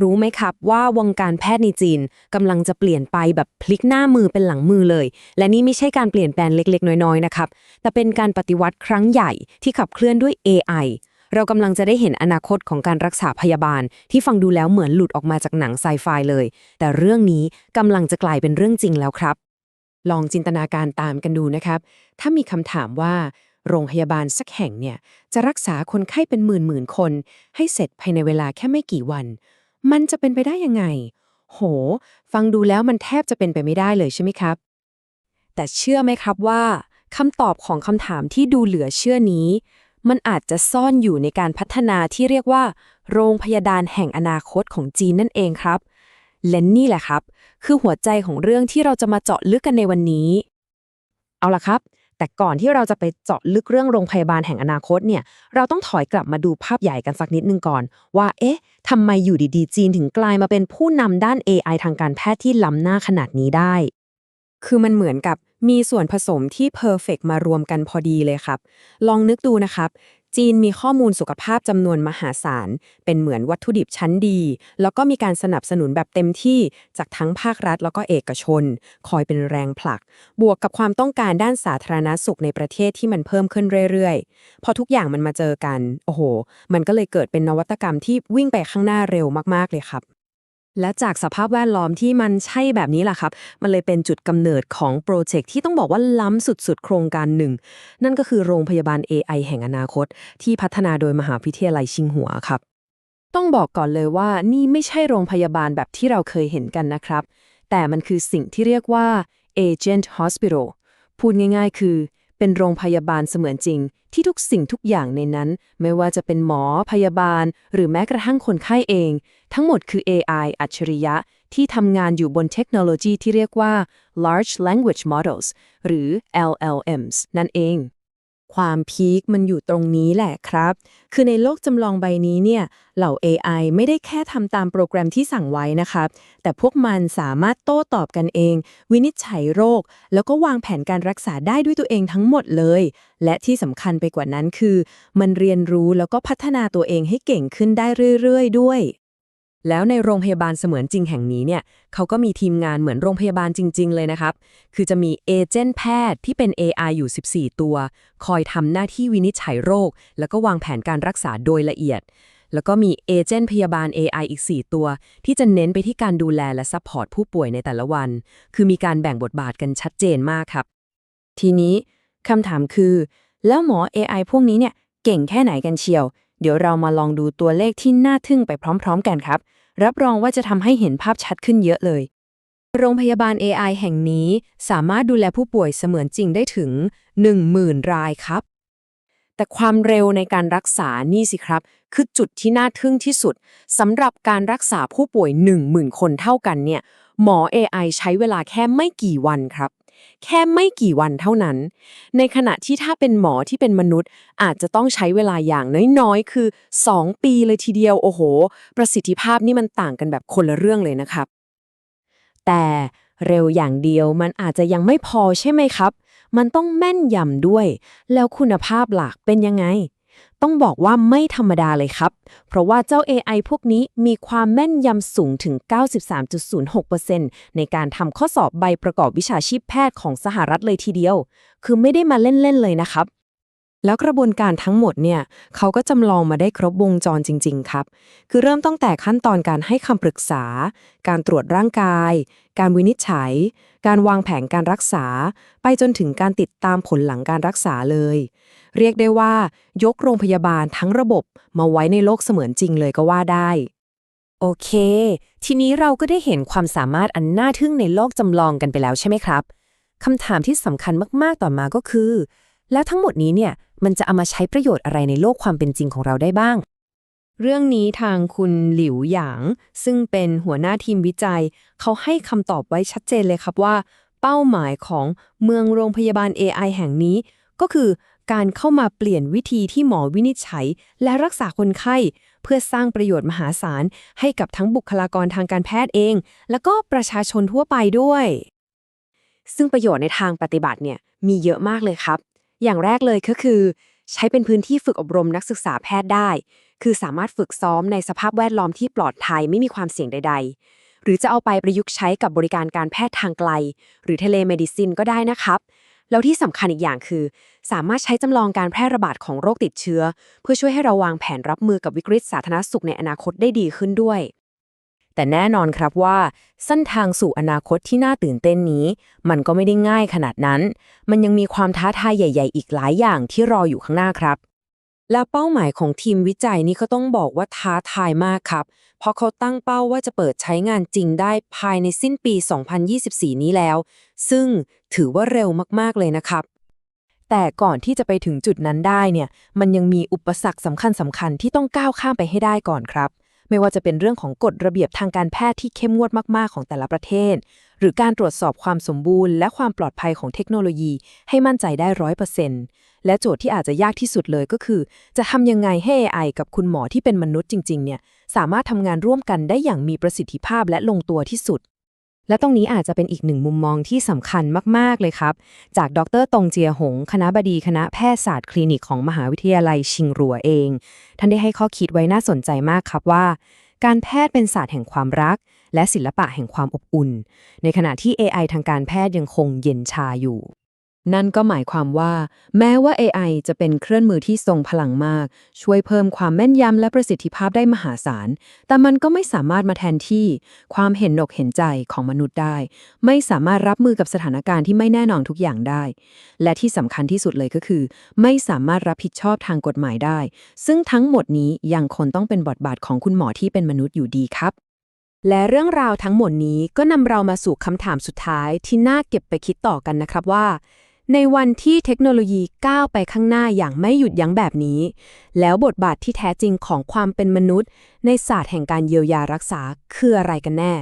รู้ไหมครับว่าวงการแพทย์ในจีนกำลังจะเปลี่ยนไปแบบพลิกหน้ามือเป็นหลังมือเลย และนี่ไม่ใช่การเปลี่ยนแปลงเล็กๆ น้อยๆนะครับ แต่เป็นการปฏิวัติครั้งใหญ่ที่ขับเคลื่อนด้วย AI เรากำลังจะได้เห็นอนาคตของการรักษาพยาบาล ที่ฟังดูแล้วเหมือนหลุดออกมาจากหนังไซไฟเลย แต่เรื่องนี้กำลังจะกลายเป็นเรื่องจริงแล้วครับ ลองจินตนาการตามกันดูนะครับ ถ้ามีคำถามว่าโรงพยาบาลสักแห่งเนี่ยจะรักษาคนไข้เป็นหมื่นหมื่นๆคน ให้เสร็จภายในเวลาแค่ไม่กี่วัน มันจะเป็นไปได้ยังไง โห ฟังดูแล้วมันแทบจะเป็นไปไม่ได้เลยใช่ไหมครับ แต่เชื่อไหมครับว่าคำตอบของคำถามที่ดูเหลือเชื่อนี้ มันอาจจะซ่อนอยู่ในการพัฒนาที่เรียกว่า โรงพยาบาลแห่งอนาคตของจีนนั่นเองครับ และนี่แหละครับ คือหัวใจของเรื่องที่เราจะมาเจาะลึกกันในวันนี้ เอาล่ะครับ แต่ก่อนที่เราจะไปเจาะลึกเรื่องโรงพยาบาลแห่งอนาคตเนี่ย เราต้องถอยกลับมาดูภาพใหญ่กันสักนิดนึงก่อน ว่าเอ๊ะทำไมอยู่ดีๆ จีนถึงกลายมาเป็นผู้นำด้าน AI ทางการแพทย์ที่ล้ำหน้าขนาดนี้ได้ คือมันเหมือนกับมีส่วนผสมที่เพอร์เฟกมารวมกันพอดีเลยครับ ลองนึกดูนะครับ จีนมีข้อมูลสุขภาพจำนวนมหาศาล เป็นเหมือนวัตถุดิบชั้นดี แล้วก็มีการสนับสนุนแบบเต็มที่จากทั้งภาครัฐแล้วก็เอกชน คอยเป็นแรงผลัก บวกกับความต้องการด้านสาธารณสุขในประเทศที่มันเพิ่มขึ้นเรื่อยๆ พอทุกอย่างมันมาเจอกัน โอ้โห มันก็เลยเกิดเป็นนวัตกรรมที่วิ่งไปข้างหน้าเร็วมากๆเลยครับ และจากสภาพแวดล้อมที่มันใช่แบบนี้แหละครับ มันเลยเป็นจุดกำเนิดของโปรเจกต์ที่ต้องบอกว่าล้ำสุดๆ โครงการหนึ่ง นั่นก็คือโรงพยาบาล AI แห่งอนาคต ที่พัฒนาโดยมหาวิทยาลัยชิงหัวครับ ต้องบอกก่อนเลยว่านี่ไม่ใช่โรงพยาบาลแบบที่เราเคยเห็นกันนะครับ แต่มันคือสิ่งที่เรียกว่า Agent Hospital พูดง่าย ๆ คือ เป็นโรงพยาบาลเสมือนจริง ที่ทุกสิ่งทุกอย่างในนั้น ไม่ว่าจะเป็นหมอพยาบาล หรือแม้กระทั่งคนไข้เอง ทั้งหมดคือ AI อัจฉริยะ ที่ทำงานอยู่บนเทคโนโลยีที่เรียกว่า Large Language Models หรือ LLMs นั่นเอง ความพีคมันอยู่ตรงนี้แหละครับ คือในโลกจำลองใบนี้เนี่ย เหล่า AI ไม่ได้แค่ทำตามโปรแกรมที่สั่งไว้นะครับ แต่พวกมันสามารถโต้ตอบกันเอง วินิจฉัยโรค แล้วก็วางแผนการรักษาได้ด้วยตัวเองทั้งหมดเลย และที่สำคัญไปกว่านั้นคือ มันเรียนรู้แล้วก็พัฒนาตัวเองให้เก่งขึ้นได้เรื่อย ๆ ด้วย แล้วในโรงพยาบาลเสมือนจริงแห่งนี้เนี่ยเขาก็มีทีมงานเหมือนโรงพยาบาลจริง ๆ เลยนะครับ คือจะมีเอเจนต์แพทย์ที่เป็น AI อยู่ 14 ตัว คอยทำหน้าที่วินิจฉัยโรค แล้วก็วางแผนการรักษาโดยละเอียด แล้วก็มีเอเจนต์พยาบาล AI อีก 4 ตัว ที่จะเน้นไปที่การดูแลและซัพพอร์ตผู้ป่วยในแต่ละวัน คือมีการแบ่งบทบาทกันชัดเจนมากครับ ทีนี้คำถามคือ แล้วหมอ AI พวกนี้เนี่ยเก่งแค่ไหนกันเชียว เดี๋ยวเรามาลองดูตัวเลขที่น่าทึ่งไปพร้อม ๆ กันครับ รับรองว่าจะทำให้เห็นภาพชัดขึ้นเยอะเลย โรงพยาบาล AI แห่งนี้สามารถดูแลผู้ป่วยเสมือนจริงได้ถึง 10,000 รายครับ แต่ความเร็วในการรักษานี่สิครับ คือจุดที่น่าทึ่งที่สุดสำหรับการรักษาผู้ป่วย 10,000 คนเท่ากันเนี่ยหมอ AI ใช้เวลาแค่ไม่กี่วันครับ แค่ไม่กี่วันเท่านั้น ในขณะที่ถ้าเป็นหมอที่เป็นมนุษย์ อาจจะต้องใช้เวลาอย่างน้อยๆ คือ 2 ปีเลยทีเดียว โอ้โห ประสิทธิภาพนี่มันต่างกันแบบคนละเรื่องเลยนะครับ แต่เร็วอย่างเดียวมันอาจจะยังไม่พอใช่ไหมครับ มันต้องแม่นยำด้วย แล้วคุณภาพหลักเป็นยังไง ต้องบอกว่าไม่ธรรมดาเลยครับ เพราะว่าเจ้า AI พวกนี้มีความแม่นยำสูงถึง 93.06%ในการทำข้อสอบใบประกอบวิชาชีพแพทย์ของสหรัฐเลยทีเดียว คือไม่ได้มาเล่น ๆ เลยนะครับ แล้วกระบวนการทั้งหมดเนี่ยเขาก็จำลองมาได้ครบวงจรจริง ๆ ครับ คือเริ่มตั้งแต่ขั้นตอนการให้คำปรึกษา การตรวจร่างกาย การวินิจฉัย การวางแผนการรักษา ไปจนถึงการติดตามผลหลังการรักษาเลย เรียกได้ว่า ยกโรงพยาบาลทั้งระบบมาไว้ในโลกเสมือนจริงเลยก็ว่าได้โอเค ทีนี้เราก็ได้เห็นความสามารถอันน่าทึ่งในโลกจำลองกันไปแล้วใช่ไหมครับ คำถามที่สำคัญมาก ๆ ต่อมาก็คือ แล้วทั้งหมดนี้เนี่ยมันจะเอามาใช้ประโยชน์อะไรในโลกความเป็นจริงของเราได้บ้าง เรื่องนี้ทางคุณหลิวหยาง ซึ่งเป็นหัวหน้าทีมวิจัย เขาให้คำตอบไว้ชัดเจนเลยครับว่า เป้าหมายของเมืองโรงพยาบาล AI แห่งนี้ ก็คือการเข้ามาเปลี่ยนวิธีที่หมอวินิจฉัย และรักษาคนไข้ เพื่อสร้างประโยชน์มหาศาล ให้กับทั้งบุคลากรทางการแพทย์เอง แล้วก็ประชาชนทั่วไปด้วย ซึ่งประโยชน์ในทางปฏิบัติเนี่ยมีเยอะมากเลยครับ อย่างแรกเลยก็คือ ใช้เป็นพื้นที่ฝึกอบรมนักศึกษาแพทย์ได้ คือสามารถฝึกซ้อมในสภาพแวดล้อมที่ปลอดภัยไม่มีความเสี่ยงใด ๆ หรือจะเอาไปประยุกต์ใช้กับบริการการแพทย์ทางไกล หรือเทเลเมดิซินก็ได้นะครับ แล้วที่สำคัญอีกอย่างคือ สามารถใช้จำลองการแพร่ระบาดของโรคติดเชื้อ เพื่อช่วยให้เราวางแผนรับมือกับวิกฤตสาธารณสุขในอนาคตได้ดีขึ้นด้วย แต่แน่นอนครับว่าเส้นทางสู่อนาคตที่น่าตื่นเต้นนี้ มันก็ไม่ได้ง่ายขนาดนั้น มันยังมีความท้าทายใหญ่ ๆ อีกหลายอย่างที่รออยู่ข้างหน้าครับ และเป้าหมายของทีมวิจัยนี้ก็ต้องบอกว่าท้าทายมากครับ เพราะเขาตั้งเป้าว่าจะเปิดใช้งานจริงได้ภายในสิ้นปี 2024 นี้แล้ว ซึ่งถือว่าเร็วมากๆเลยนะครับแต่ก่อนที่จะไปถึงจุดนั้นได้เนี่ย มันยังมีอุปสรรคสำคัญสำคัญๆที่ต้องก้าวข้ามไปให้ได้ก่อนครับ ไม่ว่าจะเป็นเรื่องของกฎระเบียบทางการแพทย์ที่เข้มงวดมากๆของแต่ละประเทศ หรือการตรวจสอบความสมบูรณ์ และความปลอดภัยของเทคโนโลยีให้มั่นใจได้ร้อยเปอร์เซ็นต์และโจทย์ที่อาจจะยากที่สุดเลยก็คือ จะทำยังไงให้ AI กับคุณหมอที่เป็นมนุษย์จริง ๆ เนี่ยสามารถทำงานร่วมกันได้อย่างมีประสิทธิภาพและลงตัวที่สุด และตรงนี้อาจจะเป็นอีกหนึ่งมุมมองที่สำคัญมาก ๆ เลยครับ จากดรตงเจียหง คณะบดีคณะแพทยศาสตร์คลินิกของมหาวิทยาลัยชิงรัวเอง ท่านได้ให้ข้อคิดไว้น่าสนใจมากครับว่า การแพทย์เป็นศาสตร์แห่งความรัก และศิลปะแห่งความอบอุ่น ในขณะที่ AI ทางการแพทย์ยังคงเย็นชาอยู่ นั่นก็หมายความว่า แม้ว่า AI จะเป็นเครื่องมือที่ทรงพลังมาก ช่วยเพิ่มความแม่นยำและประสิทธิภาพได้มหาศาล แต่มันก็ไม่สามารถมาแทนที่ ความเห็นอกเห็นใจของมนุษย์ได้ ไม่สามารถรับมือกับสถานการณ์ที่ไม่แน่นอนทุกอย่างได้ และที่สำคัญที่สุดเลยก็คือ ไม่สามารถรับผิดชอบทางกฎหมายได้ ซึ่งทั้งหมดนี้ยังคงต้องเป็นบทบาทของคุณหมอที่เป็นมนุษย์อยู่ดีครับและเรื่องราวทั้งหมดนี้ก็นำเรามาสู่คำถามสุดท้ายที่น่าเก็บไปคิดต่อกันนะครับว่า ในวันที่เทคโนโลยีก้าวไปข้างหน้าอย่างไม่หยุดยั้งแบบนี้ แล้วบทบาทที่แท้จริงของความเป็นมนุษย์ ในศาสตร์แห่งการเยียวยารักษาคืออะไรกันแน่